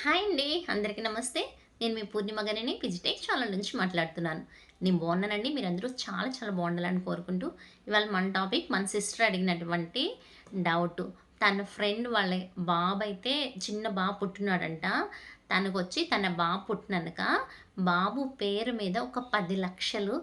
Hi అండి అందరికీ నమస్తే. నేను మీ పూర్ణిమ గారిని పిజిటెక్ ఛానల్ నుంచి మాట్లాడుతున్నాను. నేను బాగున్నానండి మీరందరూ చాలా చాలా బాగుండాలని కోరుకుంటూ ఇవాళ మన టాపిక్ మన సిస్టర్ అడిగినటువంటి డౌట్. తన ఫ్రెండ్ వాళ్ళ బాబు అయితే చిన్న బాబు పుట్టినాడంట. తనకు వచ్చి తన బాబు పుట్టినాక బాబు పేరు మీద ఒక పది లక్షలు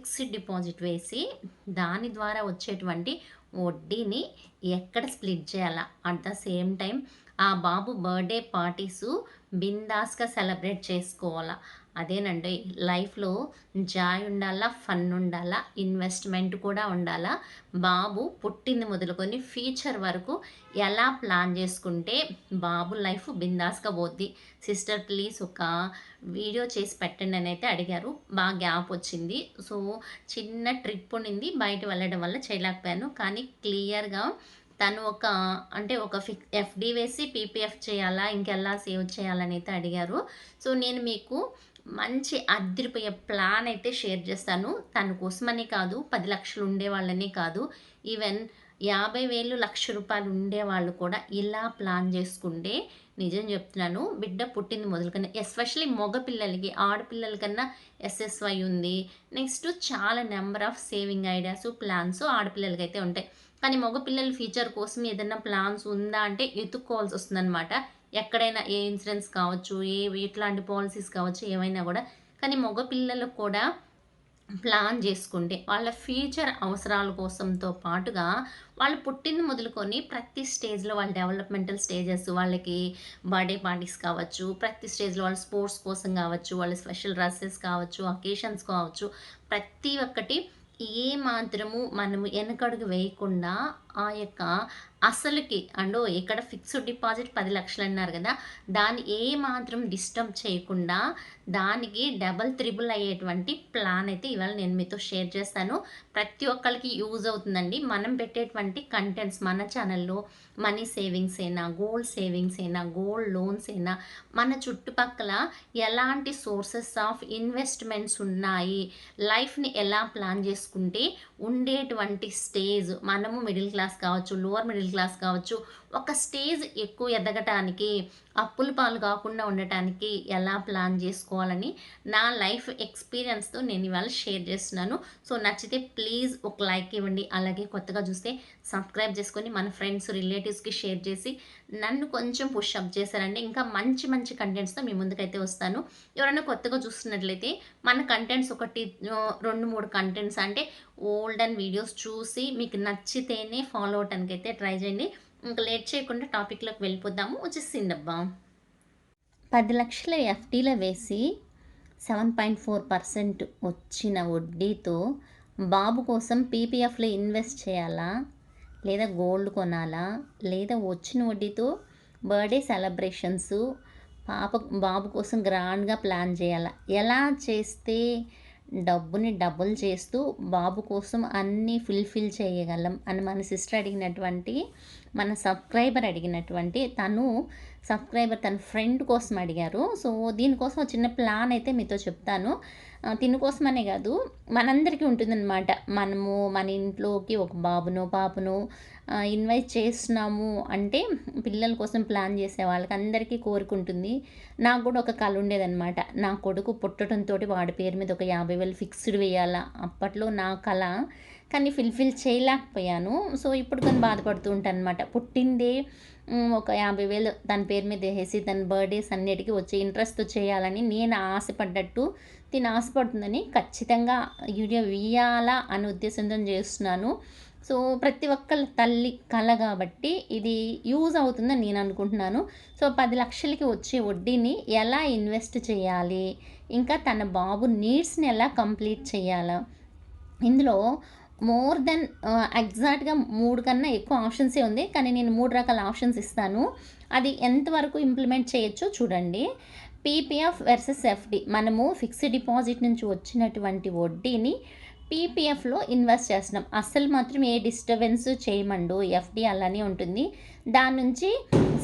ఫిక్స్డ్ డిపాజిట్ వేసి దాని ద్వారా వచ్చేటువంటి వడ్డీని ఎక్కడ స్ప్లిట్ చేయాలా? అట్ ద సేమ్ టైం ఆ బాబు బర్త్డే పార్టీసు బిందాస్గా సెలబ్రేట్ చేసుకోవాలా? అదేనండి లైఫ్లో జాయ్ ఉండాలా ఫన్ ఉండాలా ఇన్వెస్ట్మెంట్ కూడా ఉండాలా. బాబు పుట్టింది మొదలుకొని ఫ్యూచర్ వరకు ఎలా ప్లాన్ చేసుకుంటే బాబు లైఫ్ బిందాస్గా పోద్ది. సిస్టర్ ప్లీజ్ ఒక వీడియో చేసి పెట్టండి అని అయితే అడిగారు. బాగా గ్యాప్ వచ్చింది. సో చిన్న ట్రిప్ ఉండింది. బయట వెళ్ళడం వల్ల చేయలేకపోయాను. కానీ క్లియర్గా తను ఒక అంటే ఒక ఫిక్ ఎఫ్డి వేసి పీపీఎఫ్ చేయాలా ఇంకెలా సేవ్ చేయాలని అయితే అడిగారు. సో నేను మీకు మంచి అద్దరిపోయే ప్లాన్ అయితే షేర్ చేస్తాను. తన కోసమని కాదు పది లక్షలు ఉండే వాళ్ళనే కాదు. ఈవెన్ యాభై వేలు లక్ష రూపాయలు ఉండేవాళ్ళు కూడా ఇలా ప్లాన్ చేసుకుంటే నిజం చెప్తున్నాను బిడ్డ పుట్టింది మొదలుకన్నా ఎస్పెషలీ మగపిల్లలకి ఆడపిల్లలకన్నా ఆడపిల్లల కన్నా ఎస్ఎస్వై ఉంది. నెక్స్ట్ చాలా number of saving ideas plans ఆడపిల్లలకి అయితే ఉంటాయి. కానీ మగపిల్లల ఫ్యూచర్ కోసం ఏదైనా ప్లాన్స్ ఉందా అంటే ఎత్తుక్కోవాల్సి వస్తుందన్నమాట. ఎక్కడైనా ఏ ఇన్సూరెన్స్ కావచ్చు ఏ ఇట్లాంటి పాలసీస్ కావచ్చు ఏమైనా కూడా. కానీ మగపిల్లలకు కూడా ప్లాన్ చేసుకుంటే వాళ్ళ ఫ్యూచర్ అవసరాల కోసంతో పాటుగా వాళ్ళు పుట్టింది మొదలుకొని ప్రతి స్టేజ్లో వాళ్ళ డెవలప్మెంటల్ స్టేజెస్ వాళ్ళకి బర్త్డే పార్టీస్ కావచ్చు ప్రతి స్టేజ్లో వాళ్ళ స్పోర్ట్స్ కోసం కావచ్చు వాళ్ళ స్పెషల్ డ్రెస్సెస్ కావచ్చు అకేషన్స్ కావచ్చు ప్రతి ఒక్కటి ఏ మాత్రము మనము వెనకడుగు వేయకుండా ఆ యొక్క అసలుకి అండో ఇక్కడ ఫిక్స్డ్ డిపాజిట్ పది లక్షలు అన్నారు కదా దాన్ని ఏ మాత్రం డిస్టర్బ్ చేయకుండా దానికి డబల్ త్రిబుల్ అయ్యేటువంటి ప్లాన్ అయితే ఇవాళ నేను మీతో షేర్ చేస్తాను. ప్రతి ఒక్కరికి యూజ్ అవుతుందండి. మనం పెట్టేటువంటి కంటెంట్స్ మన ఛానల్లో మనీ సేవింగ్స్ అయినా గోల్డ్ సేవింగ్స్ అయినా గోల్డ్ లోన్స్ అయినా మన చుట్టుపక్కల ఎలాంటి సోర్సెస్ ఆఫ్ ఇన్వెస్ట్మెంట్స్ ఉన్నాయి లైఫ్ని ఎలా ప్లాన్ చేసుకుంటే ఉండేటువంటి స్టేజ్ మనము మిడిల్ క్లాస్ కావచ్చు లోవర్ మిడిల్ క్లాస్ కావచ్చు ఒక స్టేజ్ ఎక్కువ ఎదగటానికి అప్పుల పాలు కాకుండా ఉండటానికి ఎలా ప్లాన్ చేసుకోవాలని నా లైఫ్ ఎక్స్పీరియన్స్తో నేను ఇవాళ షేర్ చేస్తున్నాను. సో నచ్చితే ప్లీజ్ ఒక లైక్ ఇవ్వండి. అలాగే కొత్తగా చూస్తే సబ్స్క్రైబ్ చేసుకొని మన ఫ్రెండ్స్ రిలేటివ్స్కి షేర్ చేసి నన్ను కొంచెం పుషప్ చేశారండి. ఇంకా మంచి మంచి కంటెంట్స్తో మీ ముందుకైతే వస్తాను. ఎవరైనా కొత్తగా చూస్తున్నట్లయితే మన కంటెంట్స్ ఒకటి రెండు మూడు కంటెంట్స్ అంటే ఓల్డ్ అండ్ వీడియోస్ చూసి మీకు నచ్చితేనే ఫాలో అవటానికి అయితే ట్రై చేయండి. ఇంకా లేట్ చేయకుండా టాపిక్లోకి వెళ్ళిపోదాము. వచ్చేసిందబ్బా. పది లక్షల ఎఫ్డీలో వేసి సెవెన్ పాయింట్ ఫోర్ పర్సెంట్ వచ్చిన వడ్డీతో బాబు కోసం పీపీఎఫ్లో ఇన్వెస్ట్ చేయాలా? లేదా గోల్డ్ కొనాలా? లేదా వచ్చిన వడ్డీతో బర్త్డే సెలబ్రేషన్స్ పాప బాబు కోసం గ్రాండ్గా ప్లాన్ చేయాలా? ఎలా చేస్తే డబ్బుని డబుల్ చేస్తూ బాబు కోసం అన్నీ ఫుల్ఫిల్ చేయగలం? అని మన సిస్టర్ అడిగినటువంటి మన సబ్స్క్రైబర్ అడిగినటువంటి తను సబ్స్క్రైబర్ తన ఫ్రెండ్ కోసం అడిగారు. సో దీనికోసం చిన్న ప్లాన్ అయితే మీతో చెప్తాను. తిని కోసమనే కాదు మనందరికీ ఉంటుందన్నమాట. మనము మన ఇంట్లోకి ఒక బాబును పాపను ఇన్వైట్ చేస్తున్నాము అంటే పిల్లల కోసం ప్లాన్ చేసే వాళ్ళకి అందరికీ కోరిక ఉంటుంది. నాకు కూడా ఒక కళ ఉండేదన్నమాట. నా కొడుకు పుట్టడంతో వాడి పేరు మీద ఒక యాభై వేలు ఫిక్స్డ్ వేయాలా? అప్పట్లో నా కళ కానీ ఫిల్ఫిల్ చేయలేకపోయాను. సో ఇప్పుడు కొన్ని బాధపడుతూ ఉంటాను అనమాట పుట్టిందే ఒక యాభై వేలు తన పేరు మీద వేసి తన బర్త్డేస్ అన్నిటికీ వచ్చే ఇంట్రెస్ట్తో చేయాలని నేను ఆశపడ్డట్టు తిని ఆశపడుతుందని ఖచ్చితంగా వీడియో వేయాలా అనే ఉద్దేశంతో చేస్తున్నాను. సో ప్రతి ఒక్కళ్ళ తల్లి కళ కాబట్టి ఇది యూజ్ అవుతుందని నేను అనుకుంటున్నాను. సో పది లక్షలకి వచ్చే వడ్డీని ఎలా ఇన్వెస్ట్ చేయాలి? ఇంకా తన బాబు నీడ్స్ని ఎలా కంప్లీట్ చేయాలా? ఇందులో మోర్ దెన్ ఎగ్జాక్ట్గా మూడు కన్నా ఎక్కువ ఆప్షన్సే ఉంది. కానీ నేను మూడు రకాల ఆప్షన్స్ ఇస్తాను. అది ఎంతవరకు ఇంప్లిమెంట్ చేయొచ్చో చూడండి. పీపీఎఫ్ వర్సెస్ ఎఫ్డి మనము ఫిక్స్డ్ డిపాజిట్ నుంచి వచ్చినటువంటి వడ్డీని పీపీఎఫ్లో ఇన్వెస్ట్ చేస్తున్నాం. అస్సలు మాత్రం ఏ డిస్టర్బెన్స్ చేయమండు ఎఫ్డి అలానే ఉంటుంది. దాని నుంచి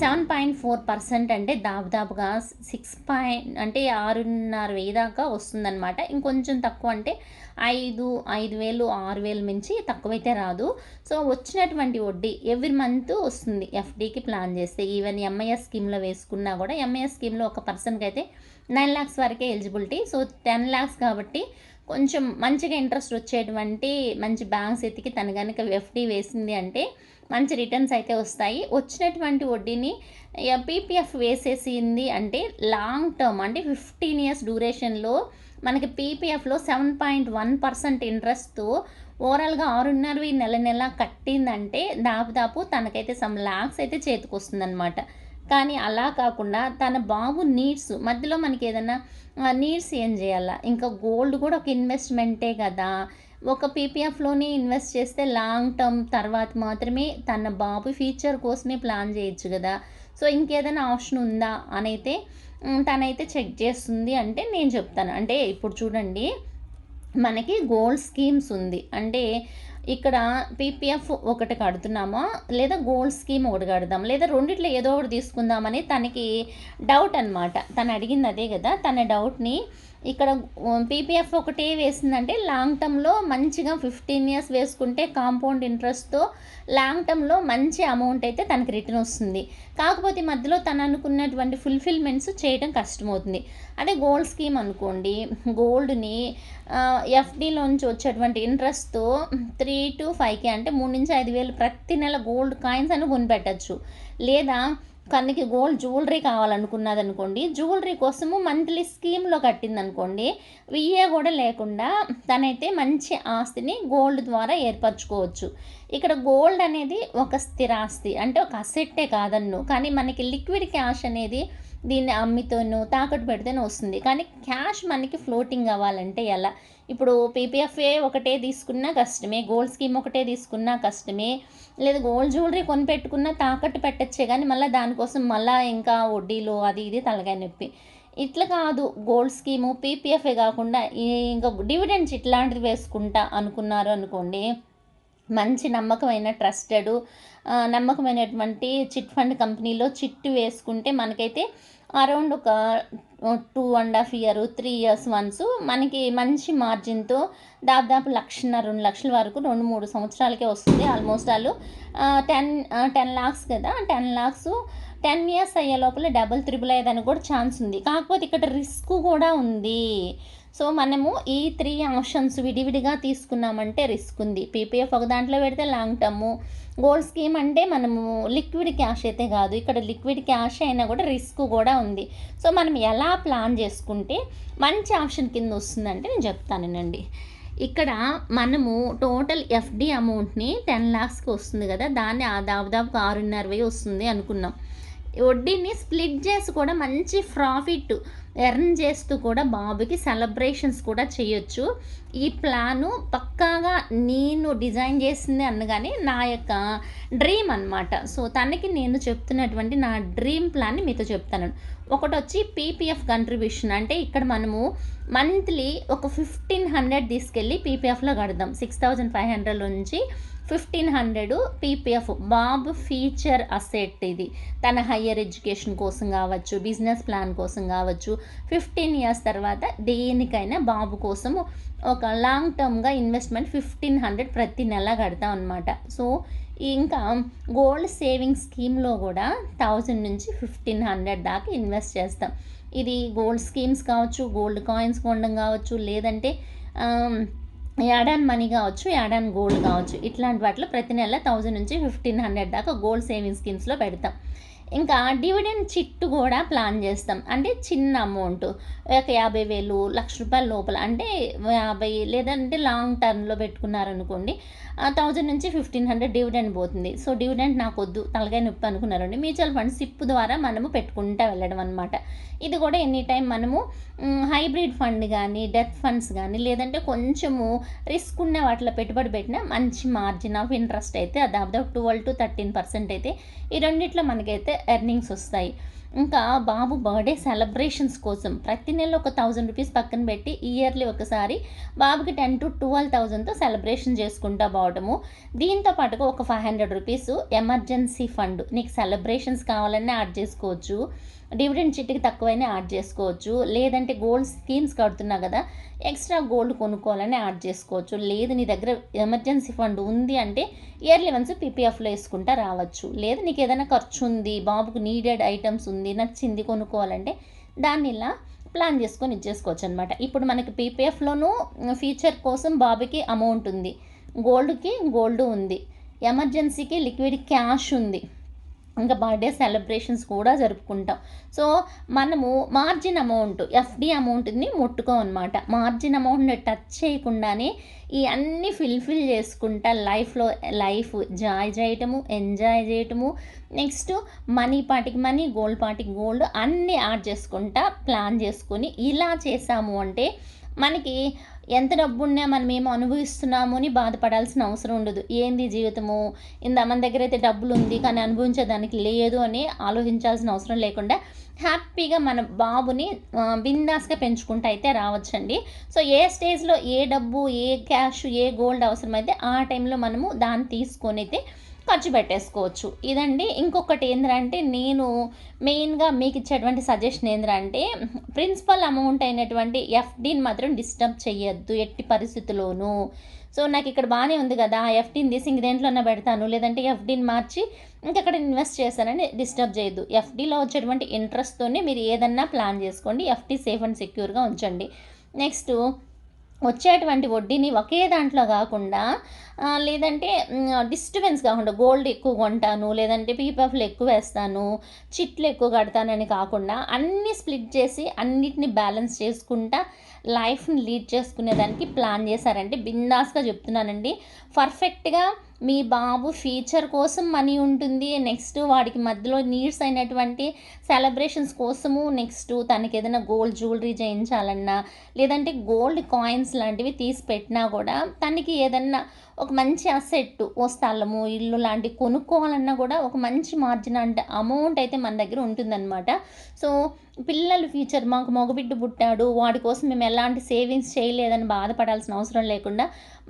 సెవెన్ పాయింట్ ఫోర్ పర్సెంట్ అంటే దాదాపుగా సిక్స్ పాయింట్ అంటే ఆరున్నర వెయ్యి దాకా వస్తుందన్నమాట. ఇంకొంచెం తక్కువ అంటే ఐదు ఐదు వేలు ఆరు వేలు మించి తక్కువైతే రాదు. సో వచ్చినటువంటి వడ్డీ ఎవ్రీ మంత్ వస్తుంది. ఎఫ్డీకి ప్లాన్ చేస్తే ఈవెన్ ఎంఐఎస్ స్కీమ్లో వేసుకున్నా కూడా ఎంఐఎస్ స్కీమ్లో ఒక పర్సన్కి అయితే నైన్ ల్యాక్స్ వరకే ఎలిజిబిలిటీ సో టెన్ ల్యాక్స్ కాబట్టి కొంచెం మంచిగా ఇంట్రెస్ట్ వచ్చేటువంటి మంచి బ్యాంక్స్ ఎతికి తను కనుక ఎఫ్డీ వేసింది అంటే మంచి రిటర్న్స్ అయితే వస్తాయి. వచ్చినటువంటి వడ్డీని పీపీఎఫ్ వేసేసింది అంటే లాంగ్ టర్మ్ అంటే ఫిఫ్టీన్ ఇయర్స్ డ్యూరేషన్లో మనకి పీపీఎఫ్లో సెవెన్ పాయింట్ వన్ పర్సెంట్ ఇంట్రెస్ట్తో ఓవరాల్గా ఆరున్నరవి నెల నెల కట్టిందంటే దాదాపు తనకైతే సమ్ ల్యాక్స్ అయితే చేతికి కానీ అలా కాకుండా తన బాబు నీడ్స్ మధ్యలో మనకి ఏదైనా నీడ్స్ ఏం చేయాలా? ఇంకా గోల్డ్ కూడా ఒక ఇన్వెస్ట్మెంటే కదా. ఒక పీపీఎఫ్లోనే ఇన్వెస్ట్ చేస్తే లాంగ్ టర్మ్ తర్వాత మాత్రమే తన బాబు ఫ్యూచర్ కోసమే ప్లాన్ చేయొచ్చు కదా. సో ఇంకేదైనా ఆప్షన్ ఉందా? అని అయితే తనైతే చెక్ చేస్తుంది అంటే నేను చెప్తాను. అంటే ఇప్పుడు చూడండి మనకి గోల్డ్ స్కీమ్స్ ఉంది. అంటే ఇక్కడ పీపీఎఫ్ ఒకటి కడుతున్నామా? లేదా గోల్డ్ స్కీమ్ ఒకటి కడదాం. లేదా రెండిట్లో ఏదో ఒకటి తీసుకుందామని తనకి డౌట్ అనమాట తను అడిగింది అదే కదా. తన డౌట్ని ఇక్కడ పీపీఎఫ్ ఒకటి వేసిందంటే లాంగ్ టర్మ్లో మంచిగా ఫిఫ్టీన్ ఇయర్స్ వేసుకుంటే కాంపౌండ్ ఇంట్రెస్ట్తో లాంగ్ టర్మ్లో మంచి అమౌంట్ అయితే తనకి రిటర్న్ వస్తుంది. కాకపోతే మధ్యలో తను అనుకున్నటువంటి ఫుల్ఫిల్మెంట్స్ చేయడం కష్టమవుతుంది. అదే గోల్డ్ స్కీమ్ అనుకోండి గోల్డ్ని ఎఫ్డీలోంచి వచ్చేటువంటి ఇంట్రెస్ట్తో త్రీ టు ఫైవ్కి అంటే మూడు నుంచి ఐదు వేలు ప్రతి నెల గోల్డ్ కాయిన్స్ అని కొనిపెట్టచ్చు. లేదా కన్నుకి గోల్డ్ జ్యువెలరీ కావాలనుకున్నది అనుకోండి జ్యువెలరీ కోసము మంత్లీ స్కీమ్లో కట్టిందనుకోండి విఏ కూడా లేకుండా తనైతే మంచి ఆస్తిని గోల్డ్ ద్వారా ఏర్పరచుకోవచ్చు. ఇక్కడ గోల్డ్ అనేది ఒక స్థిరాస్తి అంటే ఒక అసెట్టే కాదన్ను. కానీ మనకి లిక్విడ్ క్యాష్ అనేది దీన్ని అమ్మితోనూ తాకట్టు పెడితేనే వస్తుంది. కానీ క్యాష్ మనకి ఫ్లోటింగ్ అవ్వాలంటే ఎలా? ఇప్పుడు పీపీఎఫ్ఏ ఒకటే తీసుకున్నా కష్టమే గోల్డ్ స్కీమ్ ఒకటే తీసుకున్నా కష్టమే లేదా గోల్డ్ జ్యువెలరీ కొని పెట్టుకున్నా తాకట్టు పెట్టచ్చే కానీ మళ్ళీ దానికోసం మళ్ళీ ఇంకా వడ్డీలు అది ఇది తలగాయ నొప్పి. ఇట్లా కాదు. గోల్డ్ స్కీము పీపీఎఫ్ఏ కాకుండా ఇంకా డివిడెండ్స్ ఇట్లాంటివి వేసుకుంటా అనుకున్నారు అనుకోండి మంచి నమ్మకమైన ట్రస్టెడ్ నమ్మకమైనటువంటి చిట్ ఫండ్ కంపెనీలో చిట్టు వేసుకుంటే మనకైతే అరౌండ్ ఒక two and half year three years once మనకి మంచి మార్జిన్తో దాదాపు లక్షన్నర రెండు లక్షల వరకు రెండు మూడు సంవత్సరాలకే వస్తుంది. ఆల్మోస్ట్ వాళ్ళు టెన్ టెన్ లాక్స్ కదా. టెన్ లాక్స్ టెన్ ఇయర్స్ అయ్యే లోపల డబుల్ త్రిబుల్ అయ్యేదని కూడా ఛాన్స్ ఉంది. కాకపోతే ఇక్కడ రిస్క్ కూడా ఉంది. సో మనము ఈ త్రీ ఆప్షన్స్ విడివిడిగా తీసుకున్నామంటే రిస్క్ ఉంది. పీపీఎఫ్ ఒక దాంట్లో పెడితే లాంగ్ టర్ము గోల్డ్ స్కీమ్ అంటే మనము లిక్విడ్ క్యాష్ అయితే కాదు. ఇక్కడ లిక్విడ్ క్యాష్ అయినా కూడా రిస్క్ కూడా ఉంది. సో మనం ఎలా ప్లాన్ చేసుకుంటే మంచి ఆప్షన్ కింద వస్తుందంటే నేను చెప్తానండి ఇక్కడ మనము టోటల్ ఎఫ్డి అమౌంట్ని టెన్ ల్యాక్స్కి వస్తుంది కదా. దాన్ని దాదాపు ఆరున్నర వై వస్తుంది అనుకున్నాం. వడ్డీని స్ప్లిట్ చేసి కూడా మంచి ప్రాఫిట్ ఎర్న్ చేస్తూ కూడా బాబుకి సెలబ్రేషన్స్ కూడా చేయొచ్చు. ఈ ప్లాను పక్కాగా నేను డిజైన్ చేసింది అనగానే నా యొక్క డ్రీమ్ అనమాట సో తనకి నేను చెప్తున్నటువంటి నా డ్రీమ్ ప్లాన్ని మీతో చెప్తాను. ఒకటి వచ్చి పీపీఎఫ్ కంట్రిబ్యూషన్ అంటే ఇక్కడ మనము మంత్లీ ఒక ఫిఫ్టీన్ హండ్రెడ్ తీసుకెళ్ళి పీపీఎఫ్లో కడదాం. సిక్స్ థౌజండ్ ఫైవ్ హండ్రెడ్ నుంచి ఫిఫ్టీన్ హండ్రెడ్ పీపీఎఫ్ బాబు ఫీచర్ అసెట్ ఇది. తన హయ్యర్ ఎడ్యుకేషన్ కోసం కావచ్చు బిజినెస్ ప్లాన్ కోసం కావచ్చు ఫిఫ్టీన్ ఇయర్స్ తర్వాత దేనికైనా బాబు కోసము ఒక లాంగ్ టర్మ్గా ఇన్వెస్ట్మెంట్ ఫిఫ్టీన్ హండ్రెడ్ ప్రతి నెల కడతాం అనమాట సో ఇంకా గోల్డ్ సేవింగ్ స్కీమ్లో కూడా థౌజండ్ నుంచి ఫిఫ్టీన్ హండ్రెడ్ దాకా ఇన్వెస్ట్ చేస్తాం. ఇది గోల్డ్ స్కీమ్స్ కావచ్చు గోల్డ్ కాయిన్స్ కొనడం కావచ్చు లేదంటే యాడాన్ మనీ కావచ్చు యాడాన్ గోల్డ్ కావచ్చు ఇట్లాంటి వాటిలో ప్రతి నెల థౌజండ్ నుంచి ఫిఫ్టీన్ హండ్రెడ్ దాకా గోల్డ్ సేవింగ్ స్కీమ్స్లో పెడతాం. ఇంకా డివిడెండ్ చిట్టు కూడా ప్లాన్ చేస్తాం. అంటే చిన్న అమౌంట్ ఒక యాభై వేలు లక్ష రూపాయల లోపల అంటే యాభై లేదంటే లాంగ్ టర్మ్లో పెట్టుకున్నారనుకోండి థౌజండ్ నుంచి ఫిఫ్టీన్ హండ్రెడ్ డివిడెండ్ పోతుంది. సో డివిడెండ్ నాకు వద్దు తలకాయ నొప్పి అనుకున్నారండి. మ్యూచువల్ ఫండ్ సిప్ ద్వారా మనము పెట్టుకుంటా వెళ్ళడం అనమాట ఇది కూడా ఎనీ టైం మనము హైబ్రిడ్ ఫండ్ కానీ డెత్ ఫండ్స్ కానీ లేదంటే కొంచెము రిస్క్ ఉన్న వాటిలో పెట్టుబడి పెట్టినా మంచి మార్జిన్ ఆఫ్ ఇంట్రెస్ట్ అయితే దాదాపు ట్వెల్వ్ టు థర్టీన్ పర్సెంట్ అయితే ఈ రెండిట్లో మనకైతే ఎర్నింగ్స్ వస్తాయి. ఇంకా బాబు బర్త్డే సెలబ్రేషన్స్ కోసం ప్రతి నెల ఒక థౌజండ్ రూపీస్ పక్కన పెట్టి ఇయర్లీ ఒకసారి బాబుకి టెన్ టు ట్వెల్వ్ థౌజండ్తో సెలబ్రేషన్ చేసుకుంటా పోవటము దీంతో పాటుగా ఒక five hundred rupees emergency fund నీకు సెలబ్రేషన్స్ కావాలన్నా యాడ్ చేసుకోవచ్చు. డివిడెండ్ చిట్టికి తక్కువైనా యాడ్ చేసుకోవచ్చు. లేదంటే గోల్డ్ స్కీమ్స్ కడుతున్నా కదా ఎక్స్ట్రా గోల్డ్ కొనుక్కోవాలని యాడ్ చేసుకోవచ్చు. లేదు నీ దగ్గర ఎమర్జెన్సీ ఫండ్ ఉంది అంటే ఇయర్లీ వన్స్ పీపీఎఫ్లో వేసుకుంటా రావచ్చు. లేదు నీకు ఏదైనా ఖర్చు ఉంది బాబుకు నీడెడ్ ఐటమ్స్ ఉంది నచ్చింది కొనుక్కోవాలంటే దాన్ని ఇలా ప్లాన్ చేసుకొని ఇచ్చేసుకోవచ్చు అనమాట ఇప్పుడు మనకి పీపీఎఫ్లోనూ ఫీచర్ కోసం బాబుకి అమౌంట్ ఉంది. గోల్డ్కి గోల్డ్ ఉంది. ఎమర్జెన్సీకి లిక్విడ్ క్యాష్ ఉంది. ఇంకా బర్త్డే సెలబ్రేషన్స్ కూడా జరుపుకుంటాం. సో మనము మార్జిన్ అమౌంట్ ఎఫ్డి అమౌంట్ని ముట్టుకోమన్నమాట. మార్జిన్ అమౌంట్ని టచ్ చేయకుండానే ఈ అన్నీ ఫిల్ఫిల్ చేసుకుంటా లైఫ్లో లైఫ్ జాయ్ చేయటము ఎంజాయ్ చేయటము నెక్స్ట్ మనీ పాటికి మనీ గోల్డ్ పాటికి గోల్డ్ అన్నీ యాడ్ చేసుకుంటా ప్లాన్ చేసుకొని ఇలా చేసాము అంటే మనకి ఎంత డబ్బు ఉన్నా మనం ఏమో అనుభవిస్తున్నాము అని బాధపడాల్సిన అవసరం ఉండదు. ఏంది జీవితము? ఇంత మన దగ్గర అయితే డబ్బులు ఉంది కానీ అనుభవించేదానికి లేదు అని ఆలోచించాల్సిన అవసరం లేకుండా హ్యాపీగా మన బాబుని బిందాస్గా పెంచుకుంటూ అయితే రావచ్చండి. సో ఏ స్టేజ్లో ఏ డబ్బు ఏ క్యాష్ ఏ గోల్డ్ అవసరమైతే ఆ టైంలో మనము దాన్ని తీసుకొని అయితే ఖర్చు పెట్టేసుకోవచ్చు. ఇదండి ఇంకొకటి ఏంటంటే నేను మెయిన్గా మీకు ఇచ్చేటువంటి సజెషన్ ఏంటంటే ప్రిన్సిపల్ అమౌంట్ అయినటువంటి ఎఫ్డీని మాత్రం డిస్టర్బ్ చేయొద్దు ఎట్టి పరిస్థితుల్లోనూ. సో నాకు ఇక్కడ బాగానే ఉంది కదా ఆ ఎఫ్డీని తీసి ఇంక దేంట్లోనే పెడతాను లేదంటే ఎఫ్డీని మార్చి ఇంకెక్కడ ఇన్వెస్ట్ చేస్తానని డిస్టర్బ్ చేయొద్దు. ఎఫ్డీలో వచ్చేటువంటి ఇంట్రెస్ట్తోనే మీరు ఏదన్నా ప్లాన్ చేసుకోండి ఎఫ్డీ సేఫ్ అండ్ సెక్యూర్గా ఉంచండి. నెక్స్ట్ వచ్చేటువంటి వడ్డీని ఒకే దాంట్లో కాకుండా లేదంటే డిస్టర్బెన్స్ కాకుండా గోల్డ్ ఎక్కువ కొంటాను లేదంటే పీపఫ్లు ఎక్కువ వేస్తాను చిట్లు ఎక్కువ కడతానని కాకుండా అన్నీ స్ప్లిట్ చేసి అన్నిటిని బ్యాలెన్స్ చేసుకుంటా లైఫ్ని లీడ్ చేసుకునేదానికి ప్లాన్ చేశారంటే బిందాస్గా చెప్తున్నానండి. పర్ఫెక్ట్గా మీ బాబు ఫ్యూచర్ కోసం మనీ ఉంటుంది. నెక్స్ట్ వాడికి మధ్యలో నీడ్స్ అయినటువంటి సెలబ్రేషన్స్ కోసము నెక్స్ట్ తనకి ఏదైనా గోల్డ్ జ్యువెలరీ చేయించాలన్నా లేదంటే గోల్డ్ కాయిన్స్ లాంటివి తీసి పెట్టినా కూడా తనకి ఏదన్నా ఒక మంచి అసెట్ ఓ స్థలము ఇల్లు లాంటివి కొనుక్కోవాలన్నా కూడా ఒక మంచి మార్జిన్ అంటే అమౌంట్ అయితే మన దగ్గర ఉంటుందన్నమాట. సో పిల్లలు ఫ్యూచర్ మాకు మగబిడ్డ పుట్టాడు వాడి కోసం మేము ఎలాంటి సేవింగ్స్ చేయలేదని బాధపడాల్సిన అవసరం లేకుండా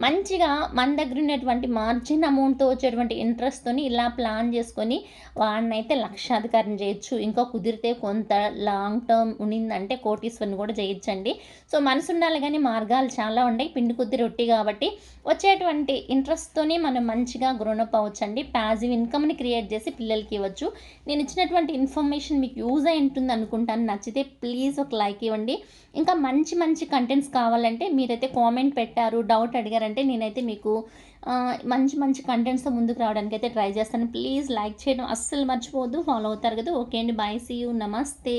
మంచిగా మన దగ్గర ఉన్నటువంటి మార్జిన్ అమౌంట్తో వచ్చేటువంటి ఇంట్రెస్ట్తోని ఇలా ప్లాన్ చేసుకొని వాడినైతే లక్షాధికారం చేయొచ్చు. ఇంకా కుదిరితే కొంత లాంగ్ టర్మ్ ఉండిందంటే కోటీశ్వరిని కూడా చేయొచ్చండి సో మనసు ఉండాలి కానీ మార్గాలు చాలా ఉన్నాయి. పిండి కొద్ది రొట్టి కాబట్టి వచ్చేటువంటి ఇంట్రెస్ట్తోనే మనం మంచిగా గ్రోనప్ అవ్వచ్చండి. ప్యాజివ్ ఇన్కమ్ని క్రియేట్ చేసి పిల్లలకి ఇవ్వచ్చు. నేను ఇచ్చినటువంటి ఇన్ఫర్మేషన్ మీకు యూజ్ అయి ఉంటుంది అనుకుంటాను. నచ్చితే ప్లీజ్ ఒక లైక్ ఇవ్వండి. ఇంకా మంచి మంచి కంటెంట్స్ కావాలంటే మీరైతే కామెంట్ పెట్టారు డౌట్ అడిగారంటే నేనైతే మీకు మంచి మంచి కంటెంట్స్తో ముందుకు రావడానికి అయితే ట్రై చేస్తాను. ప్లీజ్ లైక్ చేయడం అస్సలు మర్చిపోవద్దు. ఫాలో అవుతారు కదా. ఓకే అండి. బాయ్ సీ యూ నమస్తే